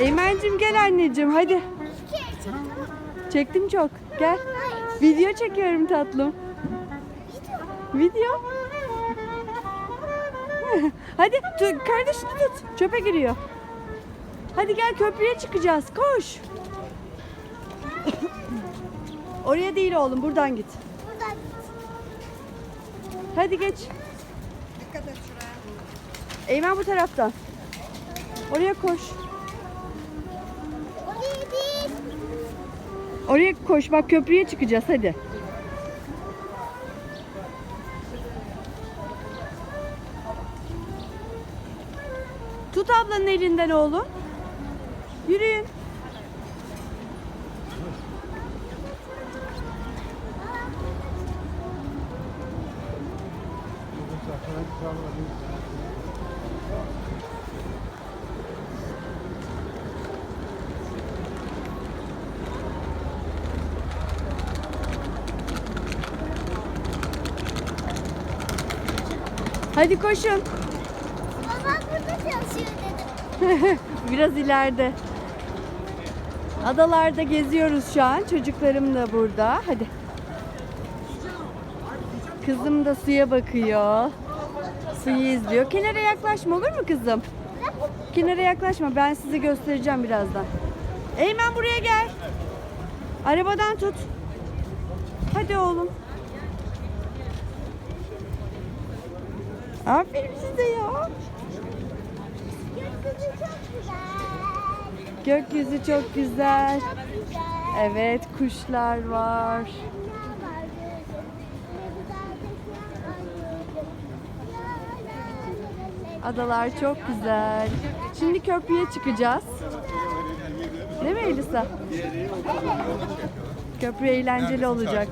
Eymen'cim gel anneciğim hadi. Çektim çok. Gel. Video çekiyorum tatlım. Video. Hadi tu- kardeşini tut. Çöpe giriyor. Hadi gel köprüye çıkacağız. Koş. Oraya değil oğlum buradan git. Buradan git. Hadi geç. Dikkat et şuraya. Eymen bu taraftan. Oraya koş. Oraya koş bak köprüye çıkacağız hadi. Tut ablanın elinden oğlum. Yürüyün. Hadi koşun. Babam burada çalışıyor dedim. Biraz ileride. Adalarda geziyoruz şu an. Çocuklarım da burada. Hadi. Kızım da suya bakıyor. Suyu izliyor. Kenara yaklaşma olur mu kızım? Kenara yaklaşma. Ben size göstereceğim birazdan. Eymen buraya gel. Arabadan tut. Hadi oğlum. Aferin size ya. Gökyüzü çok güzel. Gökyüzü çok güzel. Evet kuşlar var. Adalar çok güzel. Şimdi köprüye çıkacağız. Değil mi Elisa? Köprü eğlenceli olacak.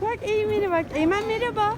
Bak Eymen'e bak. Eymen merhaba.